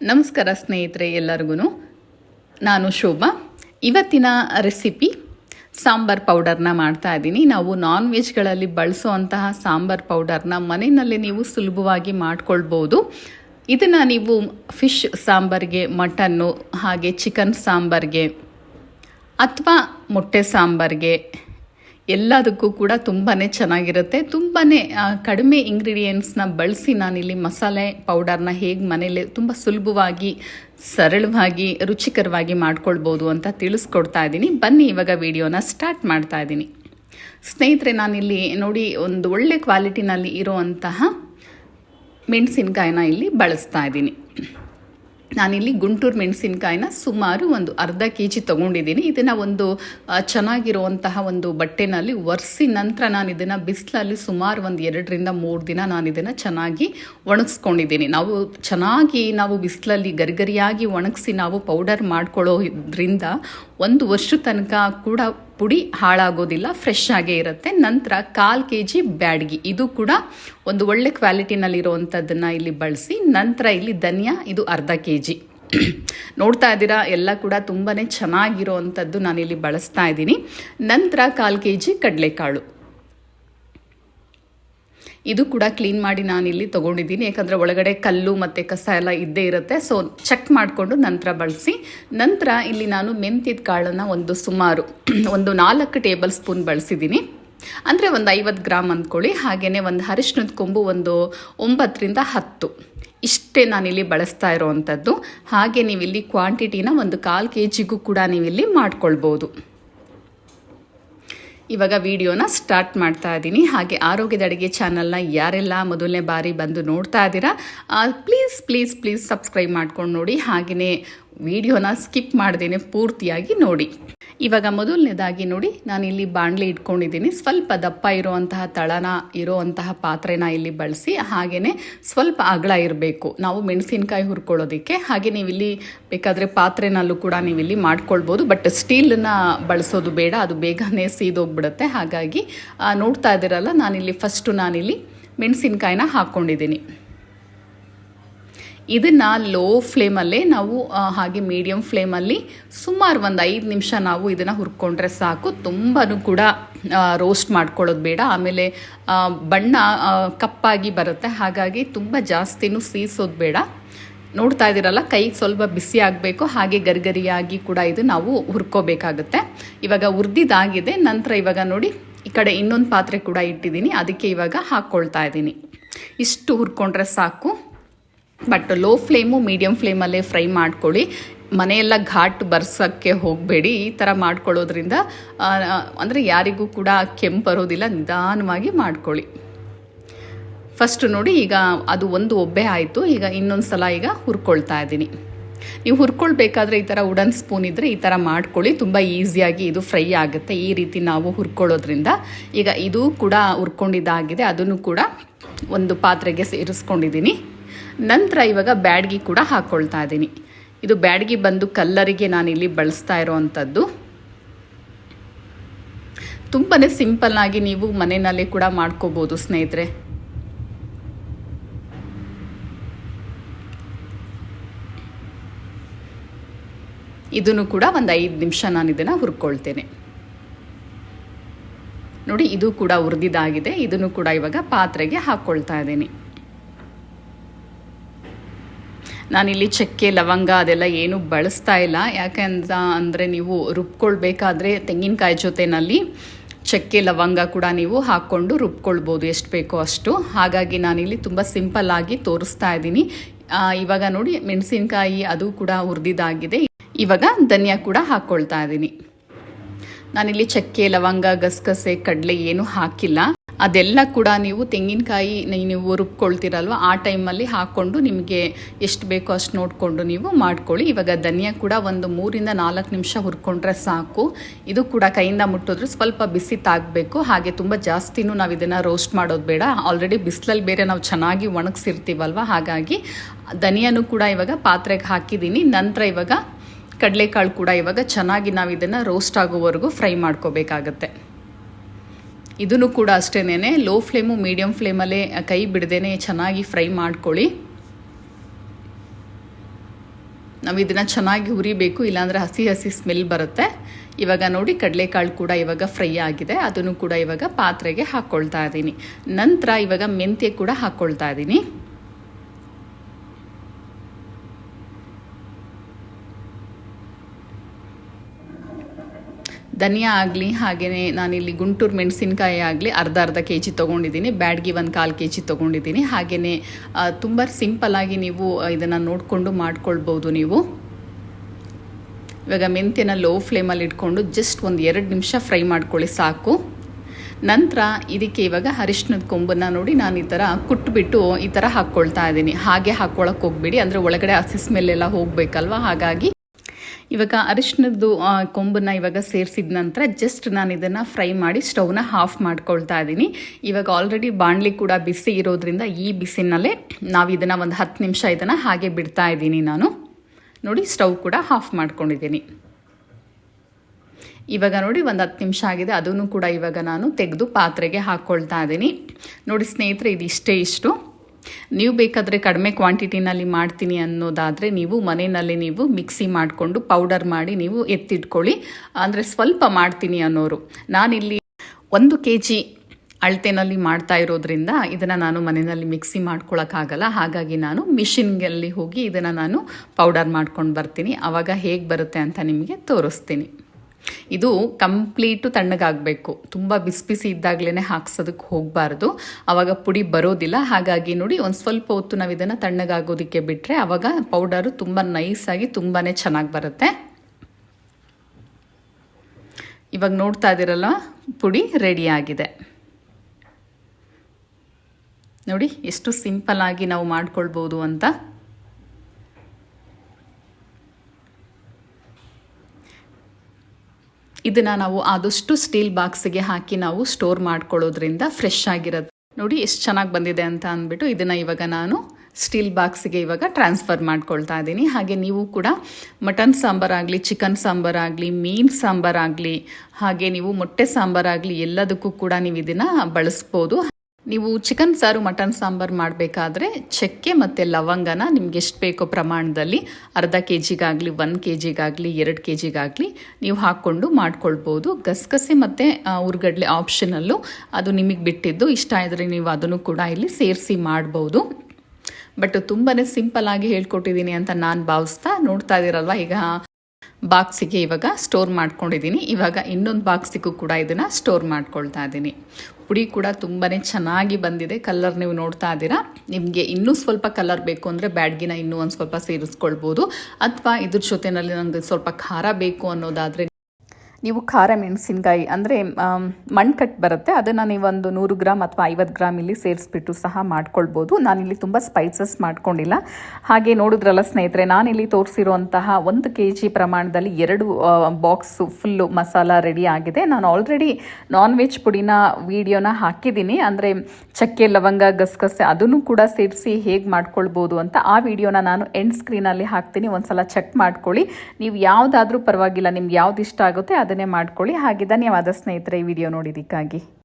ನಮಸ್ಕಾರ ಸ್ನೇಹಿತರೆ ಎಲ್ಲರಿಗೂ ನಾನು ಶೋಭಾ. ಇವತ್ತಿನ ರೆಸಿಪಿ ಸಾಂಬಾರ್ ಪೌಡರ್ನ ಮಾಡ್ತಾ ಇದ್ದೀನಿ. ನಾವು ನಾನ್ ವೆಜ್ಗಳಲ್ಲಿ ಬಳಸುವಂತಹ ಸಾಂಬಾರ್ ಪೌಡರ್ನ ಮನೆಯಲ್ಲೇ ನೀವು ಸುಲಭವಾಗಿ ಮಾಡ್ಕೊಳ್ಬೋದು. ಇದನ್ನು ನೀವು ಫಿಶ್ ಸಾಂಬಾರಿಗೆ, ಮಟನ್ನು, ಹಾಗೆ ಚಿಕನ್ ಸಾಂಬಾರಿಗೆ, ಅಥವಾ ಮೊಟ್ಟೆ ಸಾಂಬಾರ್ಗೆ ಎಲ್ಲದಕ್ಕೂ ಕೂಡ ತುಂಬಾ ಚೆನ್ನಾಗಿರುತ್ತೆ. ತುಂಬಾ ಕಡಿಮೆ ಇಂಗ್ರೀಡಿಯೆಂಟ್ಸ್ನ ಬಳಸಿ ನಾನಿಲ್ಲಿ ಮಸಾಲೆ ಪೌಡರ್ನ ಹೇಗೆ ಮನೇಲಿ ತುಂಬ ಸುಲಭವಾಗಿ, ಸರಳವಾಗಿ, ರುಚಿಕರವಾಗಿ ಮಾಡ್ಕೊಳ್ಬೋದು ಅಂತ ತಿಳಿಸ್ಕೊಡ್ತಾ ಇದ್ದೀನಿ. ಬನ್ನಿ ಇವಾಗ ವಿಡಿಯೋನ ಸ್ಟಾರ್ಟ್ ಮಾಡ್ತಾ ಇದ್ದೀನಿ. ಸ್ನೇಹಿತರೆ, ನಾನಿಲ್ಲಿ ನೋಡಿ ಒಂದು ಒಳ್ಳೆ ಕ್ವಾಲಿಟಿನಲ್ಲಿ ಇರೋವಂತಹ ಮೆಣಸಿನ್ಕಾಯಿನ ಇಲ್ಲಿ ಬಳಸ್ತಾ ಇದ್ದೀನಿ. ನಾನಿಲ್ಲಿ ಗುಂಟೂರು ಮೆಣಸಿನ್ಕಾಯಿನ ಸುಮಾರು ಒಂದು ಅರ್ಧ ಕೆ ಜಿ ತೊಗೊಂಡಿದ್ದೀನಿ. ಇದನ್ನು ಒಂದು ಚೆನ್ನಾಗಿರುವಂತಹ ಒಂದು ಬಟ್ಟೆನಲ್ಲಿ ಒರೆಸಿ ನಂತರ ನಾನು ಇದನ್ನು ಬಿಸಿಲಲ್ಲಿ ಸುಮಾರು ಒಂದು ಎರಡರಿಂದ ಮೂರು ದಿನ ನಾನು ಇದನ್ನು ಚೆನ್ನಾಗಿ ಒಣಗಿಸ್ಕೊಂಡಿದ್ದೀನಿ. ನಾವು ಚೆನ್ನಾಗಿ ನಾವು ಬಿಸಿಲಲ್ಲಿ ಗರಿಗರಿಯಾಗಿ ಒಣಗಿಸಿ ನಾವು ಪೌಡರ್ ಮಾಡ್ಕೊಳ್ಳೋದ್ರಿಂದ ಒಂದು ವರ್ಷ ತನಕ ಕೂಡ ಪುಡಿ ಹಾಳಾಗೋದಿಲ್ಲ ಫ್ರೆಶ್ ಆಗೇ ಇರುತ್ತೆ. ನಂತರ ಕಾಲು ಕೆ ಜಿ ಬ್ಯಾಡ್ಗಿ. ಇದು ಕೂಡ ಒಂದು ಒಳ್ಳೆ ಕ್ವಾಲಿಟಿನಲ್ಲಿರುವಂಥದ್ದನ್ನು ಇಲ್ಲಿ ಬಳಸಿ, ನಂತರ ಇಲ್ಲಿ ಧನಿಯಾ, ಇದು ಅರ್ಧ ಕೆ ಜಿ ನೋಡ್ತಾ ಇದ್ದೀರಾ, ಎಲ್ಲ ಕೂಡ ತುಂಬಾ ಚೆನ್ನಾಗಿರೋ ಅಂಥದ್ದು ನಾನಿಲ್ಲಿ ಬಳಸ್ತಾ ಇದ್ದೀನಿ. ನಂತರ ಕಾಲು ಕೆ ಜಿ ಕಡಲೆಕಾಳು. ಇದು ಕೂಡ ಕ್ಲೀನ್ ಮಾಡಿ ನಾನು ಇಲ್ಲಿ ತಗೊಂಡಿದ್ದೀನಿ. ಯಾಕಂದರೆ ಒಳಗಡೆ ಕಲ್ಲು ಮತ್ತು ಕಸ ಎಲ್ಲ ಇದ್ದೇ ಇರುತ್ತೆ. ಸೊ ಚೆಕ್ ಮಾಡಿಕೊಂಡು ನಂತರ ಬಳಸಿ. ನಂತರ ಇಲ್ಲಿ ನಾನು ಮೆಂತ್ಯದ ಕಾಳನ್ನು ಒಂದು ಸುಮಾರು ಒಂದು ನಾಲ್ಕು ಟೇಬಲ್ ಸ್ಪೂನ್ ಬಳಸಿದ್ದೀನಿ. ಅಂದರೆ ಒಂದು ಐವತ್ತು ಗ್ರಾಮ್ ಅಂದ್ಕೊಳ್ಳಿ. ಹಾಗೆಯೇ ಒಂದು ಅರಿಶಿನದ ಕೊಂಬು ಒಂದು ಒಂಬತ್ತರಿಂದ ಹತ್ತು. ಇಷ್ಟೇ ನಾನಿಲ್ಲಿ ಬಳಸ್ತಾ ಇರೋವಂಥದ್ದು. ಹಾಗೆ ನೀವಿಲ್ಲಿ ಕ್ವಾಂಟಿಟಿನ ಒಂದು ಕಾಲು ಕೆ ಜಿಗೂ ಕೂಡ ನೀವಿಲ್ಲಿ ಮಾಡ್ಕೊಳ್ಬೋದು. ಇವಾಗ ವಿಡಿಯೋನ ಸ್ಟಾರ್ಟ್ ಮಾಡ್ತಾ ಇದ್ದೀನಿ ಹಾಗೆ ಆರೋಗ್ಯದ ಅಡುಗೆ ಚಾನಲ್ನ ಯಾರೆಲ್ಲ ಮೊದಲನೇ ಬಾರಿ ಬಂದು ನೋಡ್ತಾ ಇದ್ದೀರಾ ಪ್ಲೀಸ್ ಪ್ಲೀಸ್ ಪ್ಲೀಸ್ ಸಬ್ಸ್ಕ್ರೈಬ್ ಮಾಡ್ಕೊಂಡು ನೋಡಿ. ಹಾಗೆಯೇ ವಿಡಿಯೋನ ಸ್ಕಿಪ್ ಮಾಡ್ದೇನೆ ಪೂರ್ತಿಯಾಗಿ ನೋಡಿ. ಇವಾಗ ಮೊದಲನೇದಾಗಿ ನೋಡಿ ನಾನು ಇಲ್ಲಿ ಬಾಣಲಿ ಇಟ್ಕೊಂಡಿದ್ದೀನಿ. ಸ್ವಲ್ಪ ದಪ್ಪ ಇರುವಂತಹ ತಳನ, ಇರುವಂತಹ ಪಾತ್ರೆನ ಇಲ್ಲಿ ಬಳಸಿ ಹಾಗೆಯೇ ಸ್ವಲ್ಪ ಅಗಲ ಇರಬೇಕು. ನಾವು ಮೆಣಸಿನಕಾಯಿ ಹುರ್ಕೊಳ್ಳೋದಕ್ಕೆ, ಹಾಗೆ ನೀವಿಲ್ಲಿ ಬೇಕಾದರೆ ಪಾತ್ರೆನಲ್ಲೂ ಕೂಡ ನೀವಿಲ್ಲಿ ಮಾಡ್ಕೊಳ್ಬೋದು. ಬಟ್ ಸ್ಟೀಲನ್ನ ಬಳಸೋದು ಬೇಡ, ಅದು ಬೇಗನೆ ಸೀದೋಗ್ಬಿಡುತ್ತೆ. ಹಾಗಾಗಿ ನೋಡ್ತಾ ಇದ್ದೀರಲ್ಲ, ನಾನಿಲ್ಲಿ ಫಸ್ಟು ನಾನಿಲ್ಲಿ ಮೆಣಸಿನ್ಕಾಯಿನ ಹಾಕ್ಕೊಂಡಿದ್ದೀನಿ ಇದನ್ನು ಲೋ ಫ್ಲೇಮಲ್ಲೇ ನಾವು ಹಾಗೆ ಮೀಡಿಯಮ್ ಫ್ಲೇಮಲ್ಲಿ ಸುಮಾರು ಒಂದು ಐದು ನಿಮಿಷ ನಾವು ಇದನ್ನು ಹುರ್ಕೊಂಡ್ರೆ ಸಾಕು. ತುಂಬಾ ಕೂಡ ರೋಸ್ಟ್ ಮಾಡ್ಕೊಳ್ಳೋದು ಬೇಡ. ಆಮೇಲೆ ಬಣ್ಣ ಕಪ್ಪಾಗಿ ಬರುತ್ತೆ. ಹಾಗಾಗಿ ತುಂಬ ಜಾಸ್ತಿನೂ ಸೀಸೋದು ಬೇಡ. ನೋಡ್ತಾ ಇದ್ದೀರಲ್ಲ ಕೈಗೆ ಸ್ವಲ್ಪ ಬಿಸಿ ಆಗಬೇಕು. ಹಾಗೆ ಗರಿಗರಿಯಾಗಿ ಕೂಡ ಇದು ನಾವು ಹುರ್ಕೋಬೇಕಾಗುತ್ತೆ. ಇವಾಗ ಹುರಿದಿದ್ದಾಗಿದೆ ನಂತರ ಇವಾಗ ನೋಡಿ, ಈ ಕಡೆ ಇನ್ನೊಂದು ಪಾತ್ರೆ ಕೂಡ ಇಟ್ಟಿದ್ದೀನಿ. ಅದಕ್ಕೆ ಇವಾಗ ಹಾಕ್ಕೊಳ್ತಾ ಇದ್ದೀನಿ. ಇಷ್ಟು ಹುರ್ಕೊಂಡ್ರೆ ಸಾಕು. ಬಟ್ ಲೋ ಫ್ಲೇಮು ಮೀಡಿಯಮ್ ಫ್ಲೇಮಲ್ಲೇ ಫ್ರೈ ಮಾಡ್ಕೊಳ್ಳಿ. ಮನೆಯೆಲ್ಲ ಘಾಟ್ ಬರ್ಸೋಕ್ಕೆ ಹೋಗಬೇಡಿ. ಈ ಥರ ಮಾಡ್ಕೊಳ್ಳೋದ್ರಿಂದ ಅಂದರೆ ಯಾರಿಗೂ ಕೂಡ ಕೆಂಪು ಬರೋದಿಲ್ಲ. ನಿಧಾನವಾಗಿ ಮಾಡ್ಕೊಳ್ಳಿ. ಫಸ್ಟ್ ನೋಡಿ, ಈಗ ಅದು ಒಂದು ಒಬ್ಬೆ ಆಯಿತು. ಈಗ ಇನ್ನೊಂದು ಸಲ ಈಗ ಹುರ್ಕೊಳ್ತಾ ಇದ್ದೀನಿ. ನೀವು ಹುರ್ಕೊಳ್ಬೇಕಾದ್ರೆ ಈ ಥರ ವುಡನ್ ಸ್ಪೂನ್ ಇದ್ದರೆ ಈ ಥರ ಮಾಡ್ಕೊಳ್ಳಿ. ತುಂಬ ಈಸಿಯಾಗಿ ಇದು ಫ್ರೈ ಆಗುತ್ತೆ. ಈ ರೀತಿ ನಾವು ಹುರ್ಕೊಳ್ಳೋದ್ರಿಂದ ಈಗ ಇದು ಕೂಡ ಹುರ್ಕೊಂಡಿದ್ದಾಗಿದೆ. ಅದನ್ನು ಕೂಡ ಒಂದು ಪಾತ್ರೆಗೆ ಸೇರಿಸ್ಕೊಂಡಿದ್ದೀನಿ. ನಂತರ ಇವಾಗ ಬ್ಯಾಡ್ಗಿ ಕೂಡ ಹಾಕ್ಕೊಳ್ತಾ ಇದ್ದೀನಿ ಇದು ಬ್ಯಾಡ್ಗಿ ಬಂದು ಕಲ್ಲರಿಗೆ ನಾನಿಲ್ಲಿ ಬಳಸ್ತಾ ಇರೋವಂಥದ್ದು ತುಂಬಾ ಸಿಂಪಲ್ ಆಗಿ ನೀವು ಮನೆಯಲ್ಲೇ ಕೂಡ ಮಾಡ್ಕೋಬೋದು ಸ್ನೇಹಿತರೆ. ಇದನ್ನು ಕೂಡ ಒಂದು ಐದು ನಿಮಿಷ ನಾನು ಇದನ್ನು ಹುರ್ಕೊಳ್ತೇನೆ. ನೋಡಿ, ಇದು ಕೂಡ ಹುರಿದಿದಾಗಿದೆ ಇದನ್ನು ಕೂಡ ಇವಾಗ ಪಾತ್ರೆಗೆ ಹಾಕ್ಕೊಳ್ತಾ ಇದ್ದೀನಿ ನಾನಿಲ್ಲಿ ಚಕ್ಕೆ, ಲವಂಗ ಅದೆಲ್ಲ ಏನು ಬಳಸ್ತಾ ಇಲ್ಲ. ಯಾಕೆಂತ ಅಂದರೆ ನೀವು ರುಬ್ಕೊಳ್ಬೇಕಾದ್ರೆ ತೆಂಗಿನಕಾಯಿ ಜೊತೆನಲ್ಲಿ ಚಕ್ಕೆ, ಲವಂಗ ಕೂಡ ನೀವು ಹಾಕ್ಕೊಂಡು ರುಬ್ಕೊಳ್ಬೋದು. ಎಷ್ಟು ಬೇಕೋ ಅಷ್ಟು. ಹಾಗಾಗಿ ನಾನಿಲ್ಲಿ ತುಂಬ ಸಿಂಪಲ್ ಆಗಿ ತೋರಿಸ್ತಾ ಇದ್ದೀನಿ. ಇವಾಗ ನೋಡಿ, ಮೆಣಸಿನಕಾಯಿ ಅದು ಕೂಡ ಹುರಿದಿದ್ದಾಗಿದೆ. ಇವಾಗ ಧನಿಯಾ ಕೂಡ ಹಾಕ್ಕೊಳ್ತಾ ಇದ್ದೀನಿ. ನಾನಿಲ್ಲಿ ಚಕ್ಕೆ, ಲವಂಗ, ಗಸಗಸೆ, ಕಡಲೆ ಏನು ಹಾಕಿಲ್ಲ. ಅದೆಲ್ಲ ಕೂಡ ನೀವು ತೆಂಗಿನಕಾಯಿ ನೀವು ರುಬ್ಕೊಳ್ತೀರಲ್ವ, ಆ ಟೈಮಲ್ಲಿ ಹಾಕ್ಕೊಂಡು ನಿಮಗೆ ಎಷ್ಟು ಬೇಕೋ ಅಷ್ಟು ನೋಡಿಕೊಂಡು ನೀವು ಮಾಡ್ಕೊಳ್ಳಿ. ಇವಾಗ ಧನಿಯಾ ಕೂಡ ಒಂದು ಮೂರಿಂದ ನಾಲ್ಕು ನಿಮಿಷ ಹುರ್ಕೊಂಡ್ರೆ ಸಾಕು. ಇದು ಕೂಡ ಕೈಯಿಂದ ಮುಟ್ಟಿದ್ರೆ ಸ್ವಲ್ಪ ಬಿಸಿ ತಾಗಬೇಕು. ಹಾಗೆ ತುಂಬ ಜಾಸ್ತಿನೂ ನಾವು ಇದನ್ನು ರೋಸ್ಟ್ ಮಾಡೋದು ಬೇಡ. ಆಲ್ರೆಡಿ ಬಿಸಿಲಲ್ಲಿ ಬೇರೆ ನಾವು ಚೆನ್ನಾಗಿ ಒಣಗಿಸಿರ್ತೀವಲ್ವ? ಹಾಗಾಗಿ ಧನಿಯಾನು ಕೂಡ ಇವಾಗ ಪಾತ್ರೆಗೆ ಹಾಕಿದ್ದೀನಿ ನಂತರ ಇವಾಗ ಕಡಲೆಕಾಳು ಕೂಡ ಇವಾಗ ಚೆನ್ನಾಗಿ ನಾವು ಇದನ್ನು ರೋಸ್ಟ್ ಆಗೋವರೆಗೂ ಫ್ರೈ ಮಾಡ್ಕೋಬೇಕಾಗತ್ತೆ. ಇದನ್ನು ಕೂಡ ಅಷ್ಟೇನೆ ಲೋ ಫ್ಲೇಮು ಮೀಡಿಯಮ್ ಫ್ಲೇಮಲ್ಲೇ ಕೈ ಬಿಡದೇನೆ ಚೆನ್ನಾಗಿ ಫ್ರೈ ಮಾಡ್ಕೊಳ್ಳಿ. ನಾವು ಇದನ್ನು ಚೆನ್ನಾಗಿ ಹುರಿಬೇಕು, ಇಲ್ಲಾಂದರೆ ಹಸಿ ಹಸಿ ಸ್ಮೆಲ್ ಬರುತ್ತೆ. ಇವಾಗ ನೋಡಿ, ಕಡಲೆಕಾಳು ಕೂಡ ಇವಾಗ ಫ್ರೈ ಆಗಿದೆ. ಅದನ್ನು ಕೂಡ ಇವಾಗ ಪಾತ್ರೆಗೆ ಹಾಕ್ಕೊಳ್ತಾ ಇದ್ದೀನಿ ನಂತರ ಇವಾಗ ಮೆಂತ್ಯ ಕೂಡ ಹಾಕ್ಕೊಳ್ತಾ ಇದ್ದೀನಿ ಧನಿಯಾ ಆಗಲಿ ಹಾಗೆಯೇ ನಾನಿಲ್ಲಿ ಗುಂಟೂರು ಮೆಣಸಿನಕಾಯಿ ಆಗಲಿ ಅರ್ಧ ಅರ್ಧ ಕೆ ಜಿ ತೊಗೊಂಡಿದ್ದೀನಿ. ಬ್ಯಾಡ್ಗಿ ಒಂದು ಕಾಲು ಕೆ ಜಿ ತೊಗೊಂಡಿದ್ದೀನಿ ಹಾಗೆಯೇ ತುಂಬ ಸಿಂಪಲ್ಲಾಗಿ ನೀವು ಇದನ್ನು ನೋಡಿಕೊಂಡು ಮಾಡ್ಕೊಳ್ಬೋದು ನೀವು. ಇವಾಗ ಮೆಂತ್ಯನ ಲೋ ಫ್ಲೇಮಲ್ಲಿ ಇಟ್ಕೊಂಡು ಜಸ್ಟ್ ಒಂದು ಎರಡು ನಿಮಿಷ ಫ್ರೈ ಮಾಡ್ಕೊಳ್ಳಿ ಸಾಕು. ನಂತರ ಇದಕ್ಕೆ ಇವಾಗ ಅರಿಶಿನದ ಕೊಂಬನ್ನು ನೋಡಿ ನಾನು ಈ ಥರ ಕುಟ್ಬಿಟ್ಟು ಈ ಥರ ಹಾಕ್ಕೊಳ್ತಾ ಇದ್ದೀನಿ. ಹಾಗೆ ಹಾಕ್ಕೊಳಕ್ಕೆ ಹೋಗ್ಬೇಡಿ. ಅಂದರೆ ಒಳಗಡೆ ಹಸಿ ಸ್ಮೆಲ್ಲೆಲ್ಲ ಹೋಗಬೇಕಲ್ವ? ಹಾಗಾಗಿ ಇವಾಗ ಅರಿಶಿನದ್ದು ಕೊಂಬನ್ನು ಇವಾಗ ಸೇರಿಸಿದ ನಂತರ ಜಸ್ಟ್ ನಾನು ಇದನ್ನು ಫ್ರೈ ಮಾಡಿ ಸ್ಟೌವ್ನ ಆಫ್ ಮಾಡ್ಕೊಳ್ತಾ ಇದ್ದೀನಿ ಇವಾಗ ಆಲ್ರೆಡಿ ಬಾಣಲಿ ಕೂಡ ಬಿಸಿ ಇರೋದ್ರಿಂದ ಈ ಬಿಸಿನಲ್ಲೇ ನಾವು ಇದನ್ನು ಒಂದು ಹತ್ತು ನಿಮಿಷ ಇದನ್ನು ಹಾಗೆ ಬಿಡ್ತಾ ಇದ್ದೀನಿ ನಾನು. ನೋಡಿ ಸ್ಟವ್ ಕೂಡ ಆಫ್ ಮಾಡ್ಕೊಂಡಿದ್ದೀನಿ ಇವಾಗ ನೋಡಿ ಒಂದು ಹತ್ತು ನಿಮಿಷ ಆಗಿದೆ, ಅದನ್ನು ಕೂಡ ಇವಾಗ ನಾನು ತೆಗೆದು ಪಾತ್ರೆಗೆ ಹಾಕ್ಕೊಳ್ತಾ ಇದ್ದೀನಿ ನೋಡಿ ಸ್ನೇಹಿತರೆ, ಇದು ಇಷ್ಟೇ ಇಷ್ಟು. ನೀವು ಬೇಕಾದರೆ ಕಡಿಮೆ ಕ್ವಾಂಟಿಟಿನಲ್ಲಿ ಮಾಡ್ತೀನಿ ಅನ್ನೋದಾದರೆ ನೀವು ಮನೆಯಲ್ಲಿ ನೀವು ಮಿಕ್ಸಿ ಮಾಡಿಕೊಂಡು ಪೌಡರ್ ಮಾಡಿ ನೀವು ಎತ್ತಿಟ್ಕೊಳ್ಳಿ. ಅಂದರೆ ಸ್ವಲ್ಪ ಮಾಡ್ತೀನಿ ಅನ್ನೋರು. ನಾನಿಲ್ಲಿ ಒಂದು ಕೆ ಜಿ ಅಳತೆನಲ್ಲಿ ಮಾಡ್ತಾ ಇರೋದ್ರಿಂದ ಇದನ್ನು ನಾನು ಮನೆಯಲ್ಲಿ ಮಿಕ್ಸಿ ಮಾಡ್ಕೊಳಕ್ಕಾಗಲ್ಲ. ಹಾಗಾಗಿ ನಾನು ಮಿಷಿನ್ಗಲ್ಲಿ ಹೋಗಿ ಇದನ್ನು ನಾನು ಪೌಡರ್ ಮಾಡ್ಕೊಂಡು ಬರ್ತೀನಿ. ಆವಾಗ ಹೇಗೆ ಬರುತ್ತೆ ಅಂತ ನಿಮಗೆ ತೋರಿಸ್ತೀನಿ. ಇದು ಕಂಪ್ಲೀಟು ತಣ್ಣಗಾಗಬೇಕು. ತುಂಬ ಬಿಸಿ ಬಿಸಿ ಇದ್ದಾಗಲೇ ಹಾಕ್ಸೋದಕ್ಕೆ ಹೋಗಬಾರ್ದು. ಆವಾಗ ಪುಡಿ ಬರೋದಿಲ್ಲ. ಹಾಗಾಗಿ ನೋಡಿ ಒಂದು ಸ್ವಲ್ಪ ಹೊತ್ತು ನಾವು ಇದನ್ನು ತಣ್ಣಗಾಗೋದಕ್ಕೆ ಬಿಟ್ಟರೆ ಆವಾಗ ಪೌಡರು ತುಂಬ ನೈಸಾಗಿ ತುಂಬಾ ಚೆನ್ನಾಗಿ ಬರುತ್ತೆ. ಇವಾಗ ನೋಡ್ತಾ ಇದ್ದೀರಲ್ಲ ಪುಡಿ ರೆಡಿ ಆಗಿದೆ. ನೋಡಿ ಎಷ್ಟು ಸಿಂಪಲ್ ಆಗಿ ನಾವು ಮಾಡ್ಕೊಳ್ಬೋದು ಅಂತ. ಇದನ್ನು ನಾವು ಆದಷ್ಟು ಸ್ಟೀಲ್ ಬಾಕ್ಸಿಗೆ ಹಾಕಿ ನಾವು ಸ್ಟೋರ್ ಮಾಡ್ಕೊಳ್ಳೋದ್ರಿಂದ ಫ್ರೆಶ್ ಆಗಿರೋದು. ನೋಡಿ ಎಷ್ಟು ಚೆನ್ನಾಗಿ ಬಂದಿದೆ ಅಂತ ಅಂದ್ಬಿಟ್ಟು ಇದನ್ನು ಇವಾಗ ನಾನು ಸ್ಟೀಲ್ ಬಾಕ್ಸಿಗೆ ಇವಾಗ ಟ್ರಾನ್ಸ್ಫರ್ ಮಾಡ್ಕೊಳ್ತಾ ಇದ್ದೀನಿ ಹಾಗೆ ನೀವು ಕೂಡ ಮಟನ್ ಸಾಂಬಾರಾಗಲಿ ಚಿಕನ್ ಸಾಂಬಾರಾಗಲಿ ಮೀನು ಸಾಂಬಾರಾಗಲಿ ಹಾಗೆ ನೀವು ಮೊಟ್ಟೆ ಸಾಂಬಾರಾಗಲಿ ಎಲ್ಲದಕ್ಕೂ ಕೂಡ ನೀವು ಇದನ್ನು ಬಳಸ್ಬೋದು. ನೀವು ಚಿಕನ್ ಸಾರು, ಮಟನ್ ಸಾಂಬಾರು ಮಾಡಬೇಕಾದ್ರೆ ಚಕ್ಕೆ ಮತ್ತು ಲವಂಗನ ನಿಮ್ಗೆ ಎಷ್ಟು ಬೇಕೋ ಪ್ರಮಾಣದಲ್ಲಿ ಅರ್ಧ ಕೆ ಜಿಗಾಗಲಿ ಒಂದು ಕೆ ಜಿಗಾಗಲಿ ಎರಡು ಕೆ ಜಿಗಾಗಲಿ ನೀವು ಹಾಕ್ಕೊಂಡು ಮಾಡ್ಕೊಳ್ಬೋದು. ಗಸಗಸೆ ಮತ್ತು ಉರ್ಗಡ್ಲೆ ಆಪ್ಷನಲ್ಲು ಅದು ನಿಮಗೆ ಬಿಟ್ಟಿದ್ದು. ಇಷ್ಟ ಆದರೆ ನೀವು ಅದನ್ನು ಕೂಡ ಇಲ್ಲಿ ಸೇರಿಸಿ ಮಾಡ್ಬೋದು. ಬಟ್ ತುಂಬಾ ಸಿಂಪಲ್ ಆಗಿ ಹೇಳ್ಕೊಟ್ಟಿದ್ದೀನಿ ಅಂತ ನಾನು ಭಾವಿಸ್ತಾ ನೋಡ್ತಾ ಇದ್ದೀರಲ್ವ ಈಗ ಬಾಕ್ಸಿಗೆ ಇವಾಗ ಸ್ಟೋರ್ ಮಾಡ್ಕೊಂಡಿದ್ದೀನಿ. ಇವಾಗ ಇನ್ನೊಂದು ಬಾಕ್ಸಿಗೂ ಕೂಡ ಇದನ್ನು ಸ್ಟೋರ್ ಮಾಡ್ಕೊಳ್ತಾ ಇದ್ದೀನಿ. ಪುಡಿ ಕೂಡ ತುಂಬಾ ಚೆನ್ನಾಗಿ ಬಂದಿದೆ. ಕಲರ್ ನೀವು ನೋಡ್ತಾ ಇದ್ದೀರಾ? ನಿಮಗೆ ಇನ್ನೂ ಸ್ವಲ್ಪ ಕಲರ್ ಬೇಕು ಅಂದರೆ ಬ್ಯಾಡ್ಗಿನ ಇನ್ನೂ ಒಂದು ಸ್ವಲ್ಪ ಸೇರಿಸ್ಕೊಳ್ಬೋದು. ಅಥವಾ ಇದ್ರ ಜೊತೆಯಲ್ಲಿ ನನಗೆ ಸ್ವಲ್ಪ ಖಾರ ಬೇಕು ಅನ್ನೋದಾದರೆ ನೀವು ಖಾರ ಮೆಣಸಿನ್ಕಾಯಿ ಅಂದರೆ ಮಣ್ಕಟ್ಟು ಬರುತ್ತೆ. ಅದನ್ನು ನೀವೊಂದು ನೂರು ಗ್ರಾಮ್ ಅಥವಾ ಐವತ್ತು ಗ್ರಾಮ್ ಇಲ್ಲಿ ಸೇರಿಸ್ಬಿಟ್ಟು ಸಹ ಮಾಡ್ಕೊಳ್ಬೋದು. ನಾನಿಲ್ಲಿ ತುಂಬ ಸ್ಪೈಸಸ್ ಮಾಡ್ಕೊಂಡಿಲ್ಲ. ಹಾಗೆ ನೋಡಿದ್ರಲ್ಲ ಸ್ನೇಹಿತರೆ, ನಾನಿಲ್ಲಿ ತೋರಿಸಿರುವಂತಹ ಒಂದು ಕೆ ಜಿ ಪ್ರಮಾಣದಲ್ಲಿ ಎರಡು ಬಾಕ್ಸು ಫುಲ್ಲು ಮಸಾಲ ರೆಡಿ ಆಗಿದೆ. ನಾನು ಆಲ್ರೆಡಿ ನಾನ್ ವೆಜ್ ಪುಡಿನ ವಿಡಿಯೋನ ಹಾಕಿದ್ದೀನಿ. ಅಂದರೆ ಚಕ್ಕೆ, ಲವಂಗ, ಗಸಗಸೆ ಅದನ್ನು ಕೂಡ ಸೇರಿಸಿ ಹೇಗೆ ಮಾಡ್ಕೊಳ್ಬೋದು ಅಂತ ಆ ವಿಡಿಯೋನ ನಾನು ಎಂಡ್ ಸ್ಕ್ರೀನಲ್ಲಿ ಹಾಕ್ತೀನಿ. ಒಂದು ಸಲ ಚೆಕ್ ಮಾಡ್ಕೊಳ್ಳಿ. ನೀವು ಯಾವುದಾದ್ರೂ ಪರವಾಗಿಲ್ಲ, ನಿಮ್ಗೆ ಯಾವ್ದು ಇಷ್ಟ ಆಗುತ್ತೆ ಅದನ್ನೇ ಮಾಡ್ಕೊಳ್ಳಿ. ಹಾಗೆ ಧನ್ಯವಾದ ಸ್ನೇಹಿತರೆ ಈ ವಿಡಿಯೋ ನೋಡಿದ್ದಕ್ಕಾಗಿ.